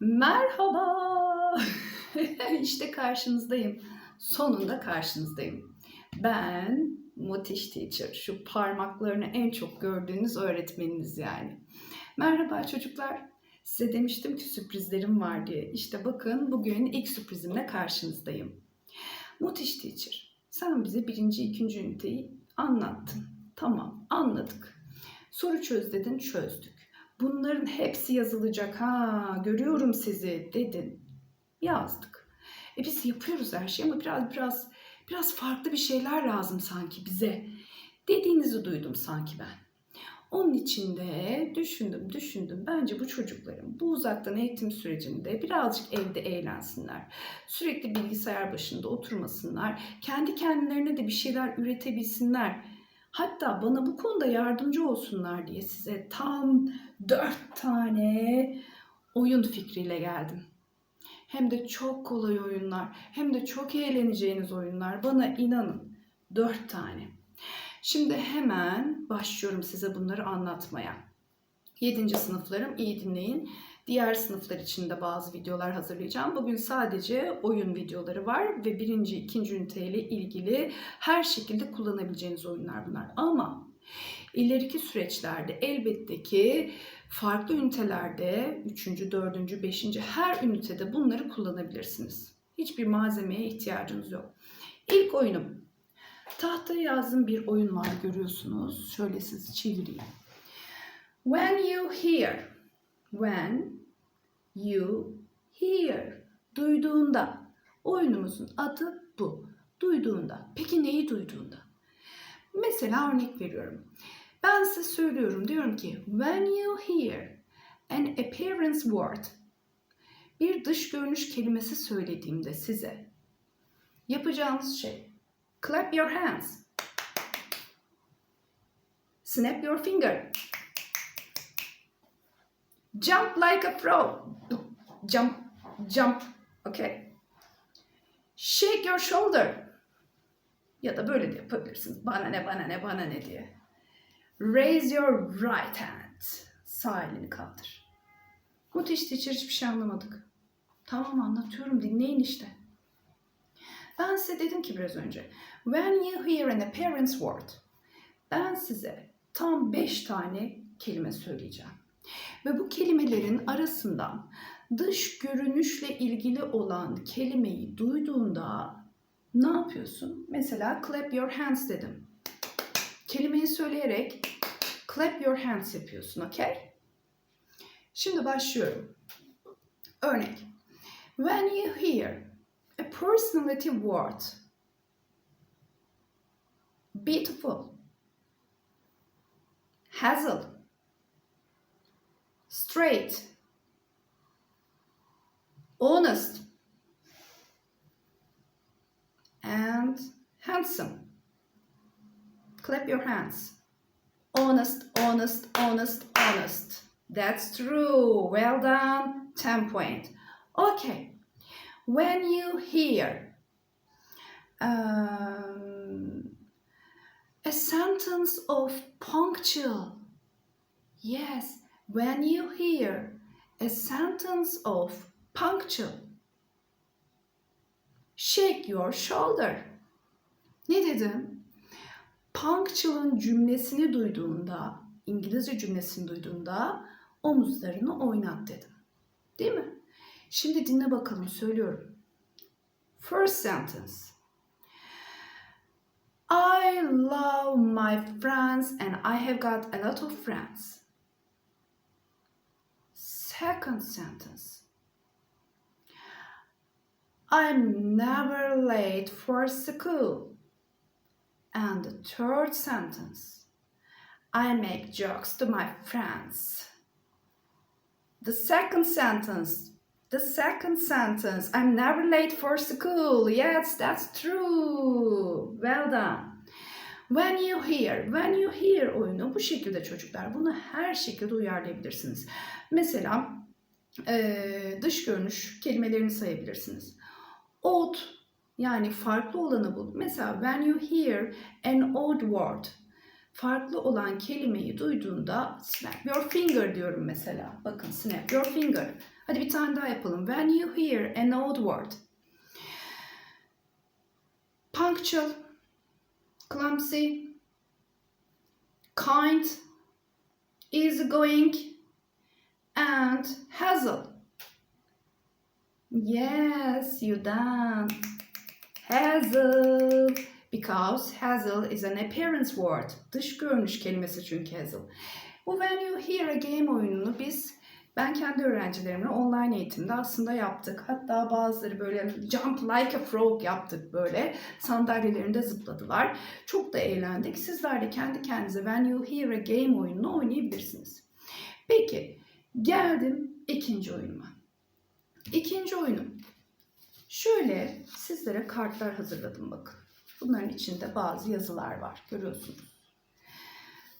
Merhaba. işte karşınızdayım. Sonunda karşınızdayım. Ben Motiş Teacher. Şu parmaklarını en çok gördüğünüz öğretmeniniz yani. Merhaba çocuklar. Size demiştim ki sürprizlerim var diye. İşte bakın bugün ilk sürprizimle karşınızdayım. Motiş Teacher. Sen bize birinci, ikinci üniteyi anlattın. Tamam anladık. Soru çöz dedin çözdük. Bunların hepsi yazılacak ha görüyorum sizi dedin. Yazdık. E biz yapıyoruz her şeyi ama biraz biraz biraz farklı bir şeyler lazım sanki bize. Dediğinizi duydum sanki ben. Onun için de düşündüm düşündüm. Bence bu çocukların bu uzaktan eğitim sürecinde birazcık evde eğlensinler. Sürekli bilgisayar başında oturmasınlar. Kendi kendilerine de bir şeyler üretebilsinler. Hatta bana bu konuda yardımcı olsunlar diye size tam dört tane oyun fikriyle geldim. Hem de çok kolay oyunlar, hem de çok eğleneceğiniz oyunlar. Bana inanın. Dört tane. Şimdi hemen başlıyorum size bunları anlatmaya. Yedinci sınıflarım iyi dinleyin. Diğer sınıflar için de bazı videolar hazırlayacağım. Bugün sadece oyun videoları var ve birinci, ikinci üniteyle ilgili her şekilde kullanabileceğiniz oyunlar bunlar. Ama ileriki süreçlerde elbette ki farklı ünitelerde, üçüncü, dördüncü, beşinci her ünitede bunları kullanabilirsiniz. Hiçbir malzemeye ihtiyacınız yok. İlk oyunum. Tahtaya yazdığım bir oyun var görüyorsunuz. Şöyle sizi çevireyim. When you hear when you hear. Duyduğunda. Oyunumuzun adı bu. Duyduğunda. Peki neyi duyduğunda? Mesela örnek veriyorum. Ben size söylüyorum. Diyorum ki when you hear an appearance word bir dış görünüş kelimesi söylediğimde size yapacağınız şey clap your hands snap your finger Jump like a pro. Jump, jump. Okay. Shake your shoulder. Ya da böyle de yapabilirsiniz. Bana ne, bana ne, bana ne diye. Raise your right hand. Sağ elini kaldır. Müthiş teacher hiçbir şey anlamadık. Tamam anlatıyorum dinleyin işte. Ben size dedim ki biraz önce. When you hear an appearance word. Ben size tam 5 tane kelime söyleyeceğim. Ve bu kelimelerin arasından dış görünüşle ilgili olan kelimeyi duyduğunda ne yapıyorsun? Mesela clap your hands dedim. Kelimeyi söyleyerek clap your hands yapıyorsun, okey? Şimdi başlıyorum. Örnek. When you hear a personality word, beautiful, hazel, straight, honest, and handsome. Clap your hands. Honest, honest, honest, honest. That's true. Well done. 10 point. Okay. When you hear um, a sentence of punctual, yes, when you hear a sentence of punctual, shake your shoulder. Ne dedim? Punctual'ın cümlesini duyduğunda, İngilizce cümlesini duyduğunda omuzlarını oynat dedim. Değil mi? Şimdi dinle bakalım söylüyorum. First sentence. I love my friends and I have got a lot of friends. Second sentence. I'm never late for school. And the third sentence. I make jokes to my friends. The second sentence. The second sentence. I'm never late for school. Yes, that's true. Well done. When you hear, when you hear oyunu bu şekilde çocuklar. Bunu her şekilde uyarlayabilirsiniz. Mesela e, dış görünüş kelimelerini sayabilirsiniz. Odd yani farklı olanı bul. Mesela when you hear an odd word farklı olan kelimeyi duyduğunda snap your finger diyorum mesela. Bakın snap your finger. Hadi bir tane daha yapalım. When you hear an old word. Punctual, clumsy, kind, easygoing, and hazel. Yes, you done. Hazel. Because hazel is an appearance word. Dış görünüş kelimesi çünkü hassle. Bu When You Hear a Game oyununu biz ben kendi öğrencilerimle online eğitimde aslında yaptık. Hatta bazıları böyle jump like a frog yaptık böyle. Sandalyelerinde zıpladılar. Çok da eğlendik. Sizler de kendi kendinize When You Hear a Game oyununu oynayabilirsiniz. Peki geldim ikinci oyunuma. İkinci oyunum. Şöyle sizlere kartlar hazırladım bakın. Bunların içinde bazı yazılar var. Görüyorsunuz.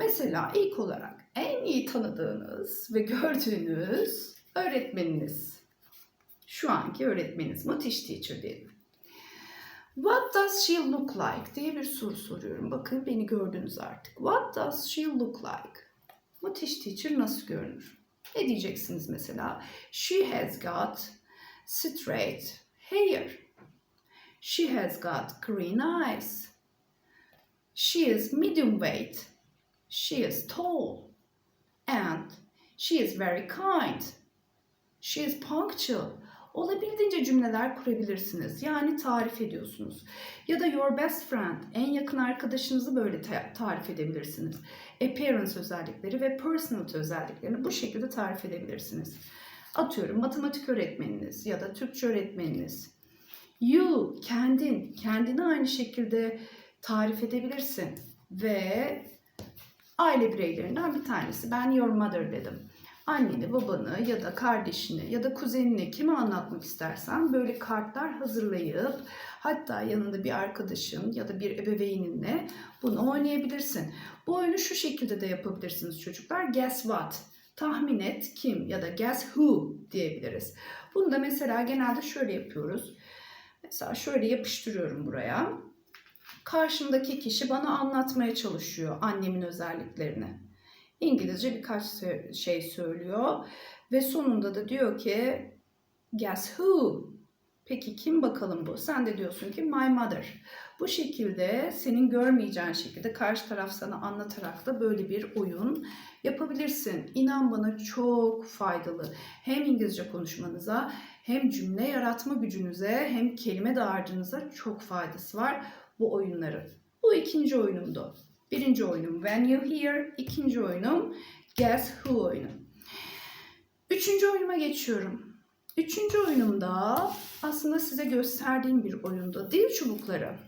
Mesela ilk olarak en iyi tanıdığınız ve gördüğünüz öğretmeniniz. Şu anki öğretmeniniz. Muteş Teacher diyelim. What does she look like diye bir soru soruyorum. Bakın beni gördünüz artık. What does she look like? Muteş Teacher nasıl görünür? Ne diyeceksiniz mesela? She has got straight hair. She has got green eyes. She is medium weight. She is tall. And she is very kind. She is punctual. Olabildiğince cümleler kurabilirsiniz. Yani tarif ediyorsunuz. Ya da your best friend, en yakın arkadaşınızı böyle ta- tarif edebilirsiniz. Appearance özellikleri ve personality özelliklerini bu şekilde tarif edebilirsiniz. Atıyorum matematik öğretmeniniz ya da Türkçe öğretmeniniz. You, kendin, kendini aynı şekilde tarif edebilirsin. Ve aile bireylerinden bir tanesi. Ben your mother dedim. Anneni, babanı ya da kardeşini ya da kuzenini kime anlatmak istersen böyle kartlar hazırlayıp hatta yanında bir arkadaşın ya da bir ebeveyninle bunu oynayabilirsin. Bu oyunu şu şekilde de yapabilirsiniz çocuklar. Guess what? Tahmin et kim ya da guess who diyebiliriz. Bunu da mesela genelde şöyle yapıyoruz. Mesela şöyle yapıştırıyorum buraya. Karşımdaki kişi bana anlatmaya çalışıyor annemin özelliklerini. İngilizce birkaç şey söylüyor ve sonunda da diyor ki guess who? Peki kim bakalım bu? Sen de diyorsun ki my mother. Bu şekilde senin görmeyeceğin şekilde karşı taraf sana anlatarak da böyle bir oyun yapabilirsin. İnan bana çok faydalı. Hem İngilizce konuşmanıza hem cümle yaratma gücünüze hem kelime dağarcığınıza çok faydası var bu oyunların. Bu ikinci oyunumdu. Birinci oyunum When You Hear, ikinci oyunum Guess Who oyunu. Üçüncü oyunuma geçiyorum. Üçüncü oyunumda aslında size gösterdiğim bir oyunda dil çubukları.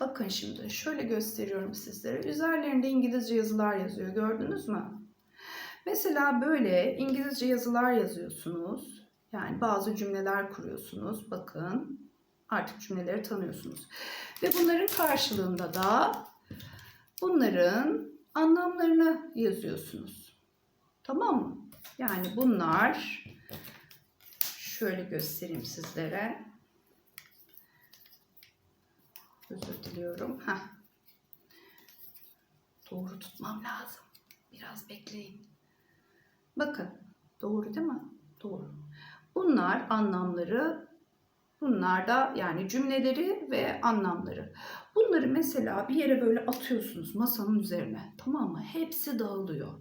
Bakın şimdi şöyle gösteriyorum sizlere. Üzerlerinde İngilizce yazılar yazıyor. Gördünüz mü? Mesela böyle İngilizce yazılar yazıyorsunuz. Yani bazı cümleler kuruyorsunuz. Bakın artık cümleleri tanıyorsunuz. Ve bunların karşılığında da bunların anlamlarını yazıyorsunuz. Tamam mı? Yani bunlar şöyle göstereyim sizlere. Özür diliyorum. Heh. Doğru tutmam lazım. Biraz bekleyin. Bakın. Doğru değil mi? Doğru. Bunlar anlamları, bunlar da yani cümleleri ve anlamları. Bunları mesela bir yere böyle atıyorsunuz masanın üzerine. Tamam mı? Hepsi dağılıyor.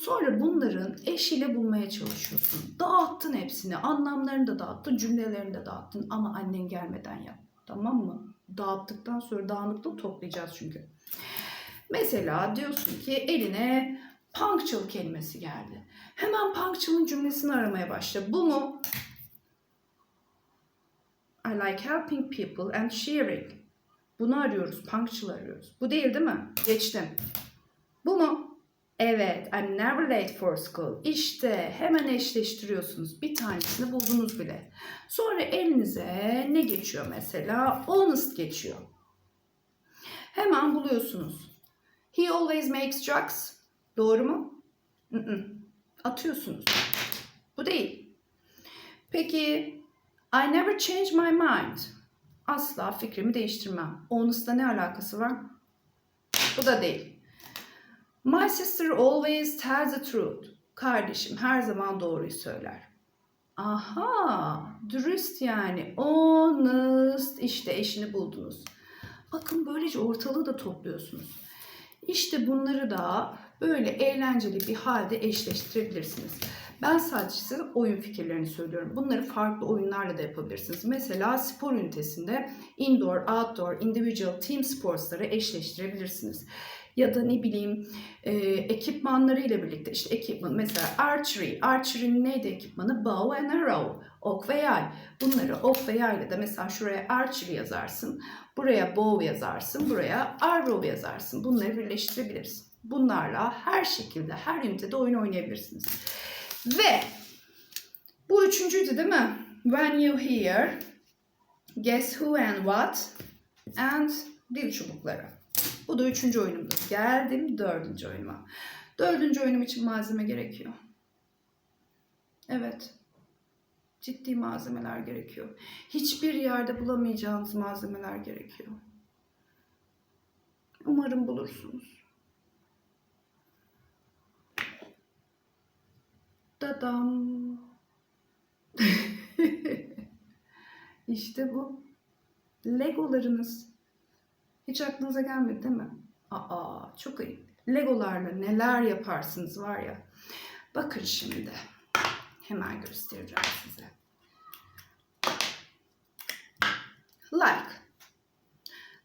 Sonra bunların eşiyle bulmaya çalışıyorsun. Dağıttın hepsini. Anlamlarını da dağıttın, cümlelerini de dağıttın ama annen gelmeden yap. Tamam mı? Dağıttıktan sonra dağınıklığı toplayacağız çünkü. Mesela diyorsun ki eline punctual kelimesi geldi. Hemen punctual'ın cümlesini aramaya başla. Bu mu? I like helping people and sharing. Bunu arıyoruz. Punctual arıyoruz. Bu değil değil mi? Geçtim. Bu mu? Evet. I'm never late for school. İşte hemen eşleştiriyorsunuz. Bir tanesini buldunuz bile. Sonra elinize ne geçiyor mesela? Honest geçiyor. Hemen buluyorsunuz. He always makes jokes. Doğru mu? Atıyorsunuz. Bu değil. Peki I never change my mind. Asla fikrimi değiştirmem. Honest'la ne alakası var? Bu da değil. My sister always tells the truth. Kardeşim her zaman doğruyu söyler. Aha, dürüst yani. Honest. İşte eşini buldunuz. Bakın böylece ortalığı da topluyorsunuz. İşte bunları da böyle eğlenceli bir halde eşleştirebilirsiniz. Ben sadece size oyun fikirlerini söylüyorum. Bunları farklı oyunlarla da yapabilirsiniz. Mesela spor ünitesinde indoor, outdoor, individual, team sportsları eşleştirebilirsiniz. Ya da ne bileyim e, ekipmanları ile birlikte işte ekipman mesela archery. Archery'nin neydi ekipmanı? Bow and arrow. Ok ve yay. Bunları ok ve yayla da mesela şuraya archery yazarsın. Buraya bow yazarsın. Buraya arrow yazarsın. Bunları birleştirebiliriz. Bunlarla her şekilde her ünitede oyun oynayabilirsiniz. Ve bu üçüncüydü değil mi? When you hear, guess who and what and dil çubukları. Bu da üçüncü oyunumdu. Geldim dördüncü oyunuma. Dördüncü oyunum için malzeme gerekiyor. Evet. Ciddi malzemeler gerekiyor. Hiçbir yerde bulamayacağınız malzemeler gerekiyor. Umarım bulursunuz. Dadam. işte bu. Legolarınız. Hiç aklınıza gelmedi değil mi? Aa çok iyi. Legolarla neler yaparsınız var ya. Bakın şimdi. Hemen göstereceğim size. Like.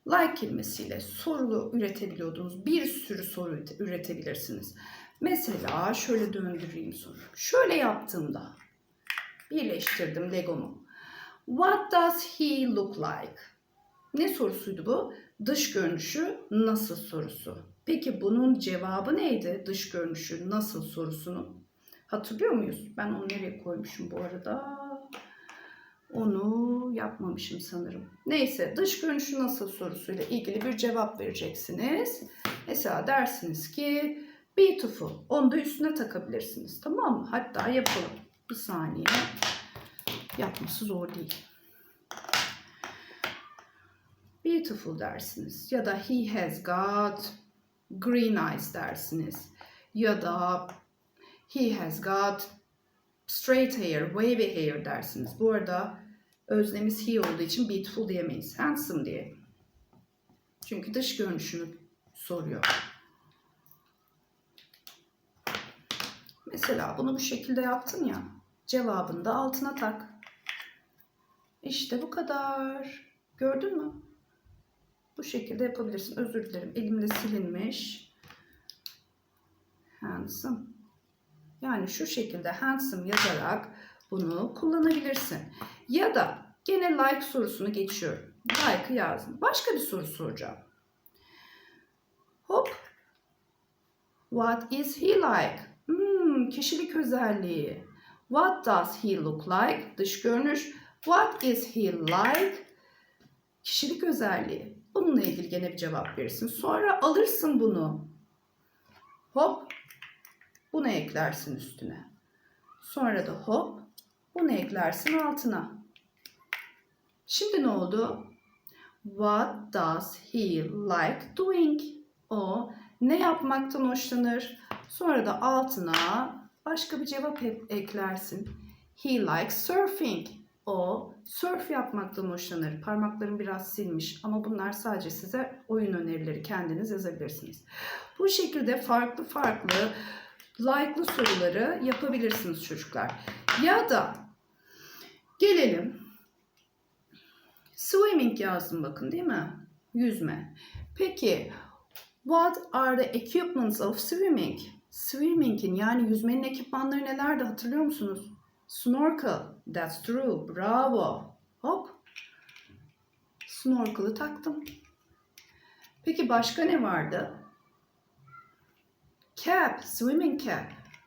Like kelimesiyle soru üretebiliyordunuz. Bir sürü soru üret- üretebilirsiniz. Mesela şöyle döndüreyim soru. Şöyle yaptığımda birleştirdim Legomu. What does he look like? Ne sorusuydu bu? Dış görünüşü nasıl sorusu. Peki bunun cevabı neydi? Dış görünüşü nasıl sorusunun? Hatırlıyor muyuz? Ben onu nereye koymuşum bu arada? Onu yapmamışım sanırım. Neyse dış görünüşü nasıl sorusuyla ilgili bir cevap vereceksiniz. Mesela dersiniz ki beautiful. Onu da üstüne takabilirsiniz. Tamam mı? Hatta yapalım. Bir saniye. Yapması zor değil. Beautiful dersiniz. Ya da he has got green eyes dersiniz. Ya da he has got straight hair, wavy hair dersiniz. Bu arada öznemiz he olduğu için beautiful diyemeyiz. Handsome diye. Çünkü dış görünüşünü soruyor. Mesela bunu bu şekilde yaptın ya. Cevabını da altına tak. İşte bu kadar. Gördün mü? Bu şekilde yapabilirsin. Özür dilerim. Elimde silinmiş. Handsome. Yani şu şekilde handsome yazarak bunu kullanabilirsin. Ya da gene like sorusunu geçiyorum. Like'ı yazdım. Başka bir soru soracağım. Hop. What is he like? Hmm, kişilik özelliği. What does he look like? Dış görünüş. What is he like? Kişilik özelliği. Bununla ilgili gene bir cevap verirsin. Sonra alırsın bunu. Hop. Bunu eklersin üstüne. Sonra da hop. Bunu eklersin altına. Şimdi ne oldu? What does he like doing? O ne yapmaktan hoşlanır? Sonra da altına başka bir cevap eklersin. He likes surfing. O surf yapmaktan hoşlanır. Parmaklarım biraz silmiş ama bunlar sadece size oyun önerileri kendiniz yazabilirsiniz. Bu şekilde farklı farklı like'lı soruları yapabilirsiniz çocuklar. Ya da gelelim swimming yazdım bakın değil mi? Yüzme. Peki what are the equipments of swimming? Swimming'in yani yüzmenin ekipmanları nelerdi hatırlıyor musunuz? Snorkel. That's true. Bravo. Hop. Snorkel'ı taktım. Peki başka ne vardı? Cap. Swimming cap.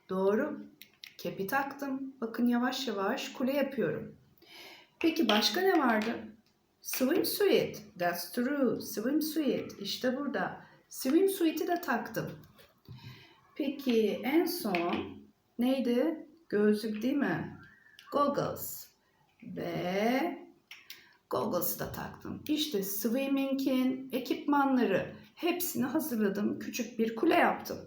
Doğru. Cap'i taktım. Bakın yavaş yavaş kule yapıyorum. Peki başka ne vardı? Swimsuit. That's true. Swimsuit. İşte burada. Swimsuit'i de taktım. Peki en son neydi? Gözlük değil mi? Goggles. Ve goggles'ı da taktım. İşte swimming'in ekipmanları Hepsini hazırladım. Küçük bir kule yaptım.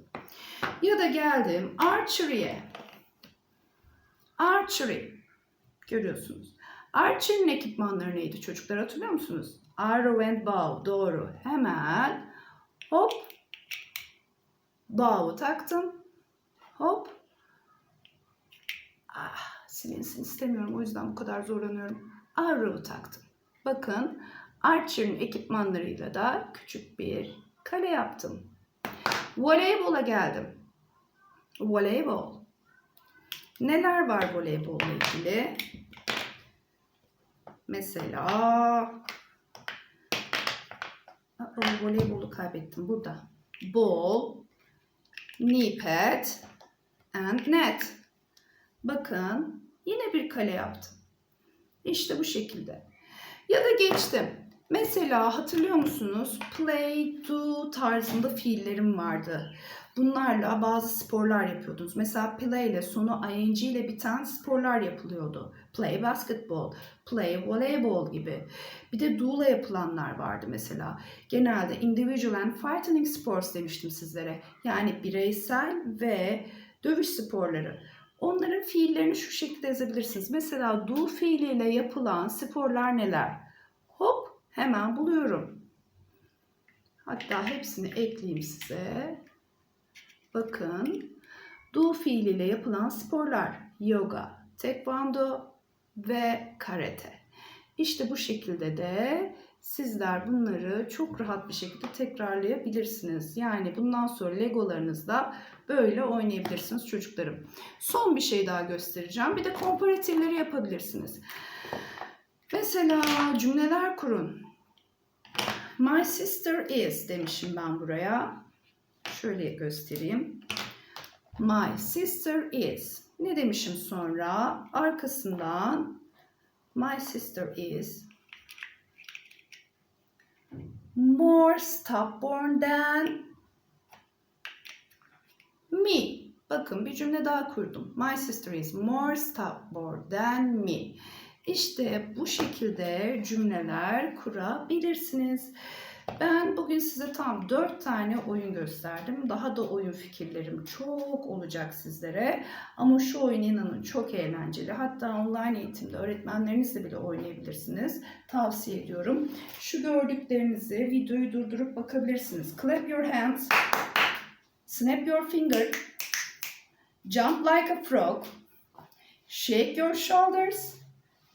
Ya da geldim archery'e. Archery. Görüyorsunuz. Archer'in ekipmanları neydi çocuklar hatırlıyor musunuz? Arrow and bow. Doğru. Hemen hop bow'u taktım. Hop. Ah, silinsin istemiyorum. O yüzden bu kadar zorlanıyorum. Arrow'u taktım. Bakın Archer'in ekipmanlarıyla da küçük bir kale yaptım. Voleybola geldim. Voleybol. Neler var voleybolla ilgili? Mesela Aa, voleybolu kaybettim burada. Ball, knee and net. Bakın yine bir kale yaptım. İşte bu şekilde. Ya da geçtim. Mesela hatırlıyor musunuz? Play, do tarzında fiillerim vardı. Bunlarla bazı sporlar yapıyordunuz. Mesela play ile sonu ing ile biten sporlar yapılıyordu. Play basketball, play voleybol gibi. Bir de do ile yapılanlar vardı mesela. Genelde individual and fighting sports demiştim sizlere. Yani bireysel ve dövüş sporları. Onların fiillerini şu şekilde yazabilirsiniz. Mesela do fiiliyle yapılan sporlar neler? Hop hemen buluyorum. Hatta hepsini ekleyeyim size. Bakın. Do fiiliyle yapılan sporlar yoga, tekvando ve karate. İşte bu şekilde de sizler bunları çok rahat bir şekilde tekrarlayabilirsiniz. Yani bundan sonra legolarınızda böyle oynayabilirsiniz çocuklarım. Son bir şey daha göstereceğim. Bir de komparatifleri yapabilirsiniz. Mesela cümleler kurun. My sister is demişim ben buraya. Şöyle göstereyim. My sister is. Ne demişim sonra? Arkasından my sister is more stubborn than me. Bakın bir cümle daha kurdum. My sister is more stubborn than me. İşte bu şekilde cümleler kurabilirsiniz. Ben bugün size tam 4 tane oyun gösterdim. Daha da oyun fikirlerim çok olacak sizlere. Ama şu oyun inanın çok eğlenceli. Hatta online eğitimde öğretmenlerinizle bile oynayabilirsiniz. Tavsiye ediyorum. Şu gördüklerinizi videoyu durdurup bakabilirsiniz. Clap your hands. Snap your finger. Jump like a frog. Shake your shoulders.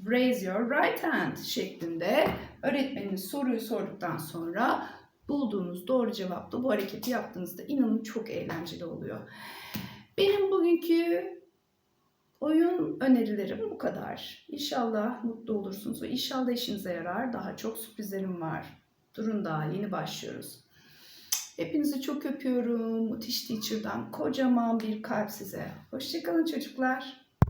Raise your right hand şeklinde öğretmeniniz soruyu sorduktan sonra bulduğunuz doğru cevapla bu hareketi yaptığınızda inanın çok eğlenceli oluyor. Benim bugünkü oyun önerilerim bu kadar. İnşallah mutlu olursunuz ve inşallah işinize yarar. Daha çok sürprizlerim var. Durun daha yeni başlıyoruz. Hepinizi çok öpüyorum. Mutiş Teacher'dan kocaman bir kalp size. Hoşçakalın çocuklar.